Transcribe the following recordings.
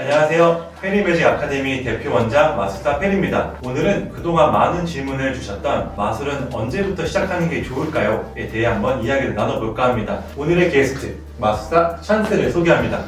안녕하세요. 페리매직 아카데미 대표 원장 마술사 페리입니다. 오늘은 그동안 많은 질문을 주셨던 마술은 언제부터 시작하는 게 좋을까요?에 대해 한번 이야기를 나눠볼까 합니다. 오늘의 게스트 마술사 찬스를 소개합니다.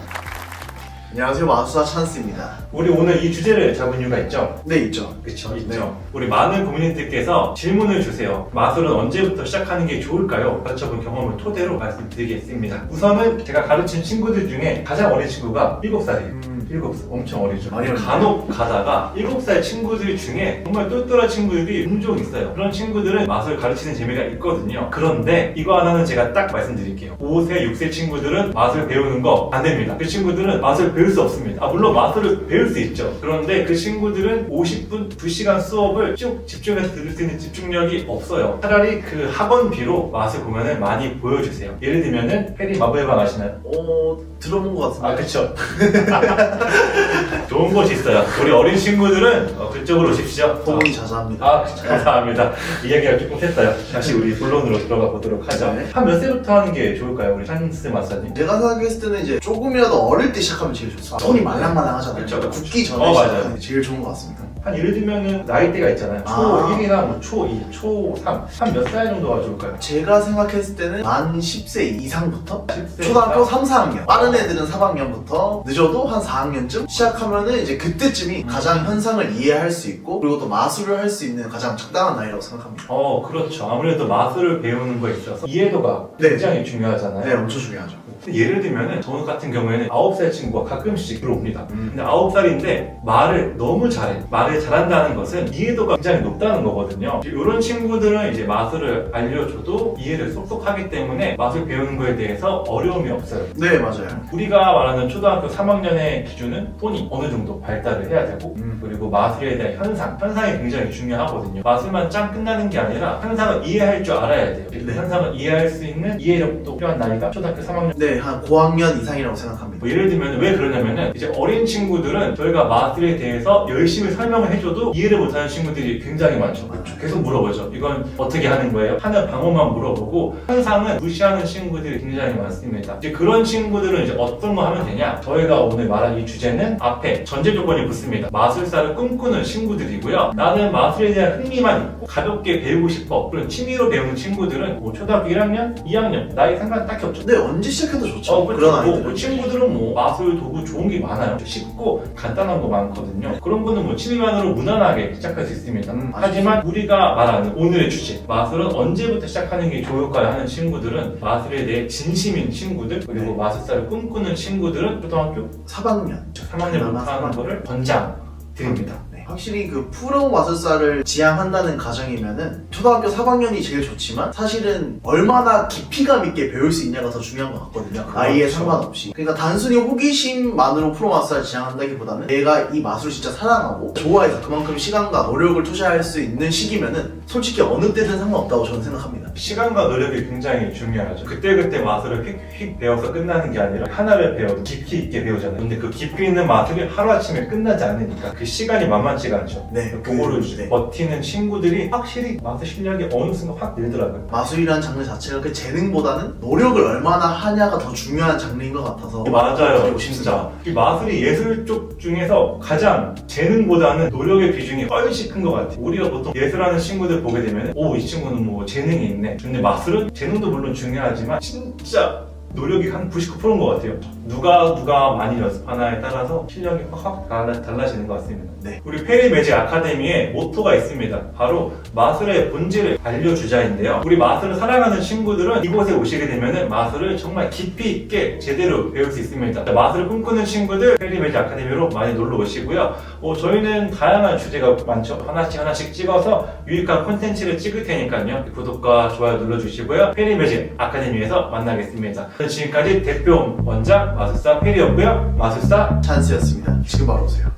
안녕하세요 마술사 찬스입니다 우리 오늘 이 주제를 잡은 이유가 있죠? 네 있죠 그쵸, 네. 있죠. 우리 많은 고민님들께서 질문을 주세요. 마술은 언제부터 시작하는 게 좋을까요? 가르쳐본 경험을 토대로 말씀드리겠습니다. 우선은 제가 가르친 친구들 중에 가장 어린 친구가 7살이에요. 음, 7살 엄청 어리죠. 어리네. 간혹 가다가 7살 친구들 중에 정말 똘똘한 친구들이 종종 있어요. 그런 친구들은 맛을 가르치는 재미가 있거든요. 그런데 이거 하나는 제가 딱 말씀드릴게요. 5세, 6세 친구들은 맛을 배우는 거 안 됩니다. 그 친구들은 맛을 배울 수 없습니다. 아, 물론 맛을 배울 수 있죠. 그런데 그 친구들은 50분, 2시간 수업을 쭉 집중해서 들을 수 있는 집중력이 없어요. 차라리 그 학원비로 맛을 보면은 많이 보여주세요. 예를 들면은 페리 마법의 방 아시나요? 어 들어본 것 같은데 아, 그쵸. 좋은 곳이 있어요. 우리 어린 친구들은 어, 그쪽으로 오십시오. 호응이 자자합니다 아. 감사합니다. 이야기가 조금 했어요. 다시 우리 본론으로 들어가 보도록 하죠. 네. 한 몇 세부터 하는 게 좋을까요? 우리 찬스 마사님. 제가 생각했을 때는 이제 조금이라도 어릴 때 시작하면 제일 좋습니다 손이 말랑말랑하잖아요 그쵸, 그쵸. 굳기 전에 어, 맞아요. 시작하는 게 제일 좋은 것 같습니다 한 예를 들면은 나이대가 있잖아요. 초 아. 1이나 뭐초 2, 초 3. 한 몇 살 정도가 좋을까요? 제가 생각했을 때는 만 10세 이상부터 10세 초등학교 3, 4학년 빠른 애들은 3학년부터 늦어도 한 4학년쯤 시작하면은 이제 그때쯤이 음. 가장 현상을 이해할 수 있고 그리고 또 마술을 할 수 있는 가장 적당한 나이라고 생각합니다 어, 그렇죠. 아무래도 마술을 배우는 거에 있어서 이해도가 네. 굉장히 중요하잖아요. 네 엄청 중요하죠 예를 들면은 저 같은 경우에는 9살 친구가 가끔씩 들어옵니다. 음. 근데 9살인데 말을 너무 잘해. 말을 잘한다는 것은 이해도가 굉장히 높다는 거거든요. 이런 친구들은 이제 마술을 알려줘도 이해를 쏙쏙 하기 때문에 마술 배우는 거에 대해서 어려움이 없어요. 네 맞아요 우리가 말하는 초등학교 3학년의 기준은 톤이 어느 정도 발달을 해야 되고 음. 그리고 마술에 대한 현상, 현상이 굉장히 중요하거든요. 마술만 짱 끝나는 게 아니라 현상을 이해할 줄 알아야 돼요. 그 네. 현상을 이해할 수 있는 이해력도 필요한 나이가 초등학교 3학년 네, 한 고학년 이상이라고 생각합니다. 뭐 예를 들면 왜 그러냐면은 이제 어린 친구들은 저희가 마술에 대해서 열심히 설명 을 해줘도 이해를 못하는 친구들이 굉장히 많죠. 많죠. 계속 물어보죠. 이건 어떻게 하는 거예요? 하는 방법만 물어보고 현상은 무시하는 친구들이 굉장히 많습니다. 이제 그런 친구들은 이제 어떤 거 하면 되냐? 저희가 오늘 말한 이 주제는 앞에 전제 조건이 붙습니다. 마술사를 꿈꾸는 친구들이고요. 나는 마술에 대한 흥미만 있고 가볍게 배우고 싶어. 그런 취미로 배우는 친구들은 뭐 초등학교 1학년, 2학년 나이 상관 딱히 없죠. 근데 언제 시작해도 좋죠. 어, 그렇죠. 그런 뭐, 아이들은. 그 친구들은 뭐 마술 도구 좋은 게 많아요. 쉽고 간단한 거 많거든요. 그런 거는 뭐 취미만 으로 무난하게 시작할 수 있습니다. 음, 하지만 우리가 말하는 오늘의 주제 마술은 언제부터 시작하는 게 좋을까요 하는 친구들은 마술에 대해 진심인 친구들 그리고 네. 마술사를 꿈꾸는 친구들은 초등학교 3학년. 3학년부터 그나마 하는 거를 권장 드립니다. 네. 확실히 그 프로 마술사를 지향한다는 가정이면은 초등학교 3학년이 제일 좋지만 사실은 얼마나 깊이감 있게 배울 수 있냐가 더 중요한 것 같거든요. 나이에 그렇죠. 상관없이. 그러니까 단순히 호기심만으로 프로 마술사를 지향한다기보다는 내가 이 마술을 진짜 사랑하고 좋아해서 그만큼 시간과 노력을 투자할 수 있는 시기면은 솔직히 어느 때든 상관없다고 저는 생각합니다. 시간과 노력이 굉장히 중요하죠. 그때그때 마술을 휙휙 배워서 끝나는 게 아니라 하나를 배워도 깊이 있게 배우잖아요. 근데 그 깊이 있는 마술이 하루아침에 끝나지 않으니까 그 시간이 만만치 가 않죠. 네. 그거를 그, 네. 버티는 친구들이 확실히 마술 실력이 어느 순간 확 늘더라고요. 마술이라는 장르 자체가 그 재능보다는 노력을 얼마나 하냐가 더 중요한 장르인 것 같아서 맞아요, 그리고 진짜. 이 마술이 예술 쪽 중에서 가장 재능보다는 노력의 비중이 훨씬 큰 것 같아요. 우리가 보통 예술하는 친구들 보게 되면, 오, 이 친구는 뭐 재능이 있네. 근데 마술은 재능도 물론 중요하지만, 진짜 노력이 한 99%인 것 같아요. 누가 누가 많이 연습하나에 따라서 실력이 확확 달라, 달라지는 것 같습니다. 네. 우리 페리 매직 아카데미에 모토가 있습니다. 바로 마술의 본질을 알려주자인데요. 우리 마술을 사랑하는 친구들은 이곳에 오시게 되면 마술을 정말 깊이 있게 제대로 배울 수 있습니다. 마술을 꿈꾸는 친구들 페리 매직 아카데미로 많이 놀러 오시고요. 어, 저희는 다양한 주제가 많죠. 하나씩 하나씩 찍어서 유익한 콘텐츠를 찍을 테니까요. 구독과 좋아요 눌러주시고요. 페리 매직 아카데미에서 만나겠습니다. 지금까지 대표 원장 마술사 페리였고요. 마술사 찬스였습니다. 지금 바로 오세요.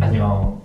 안녕.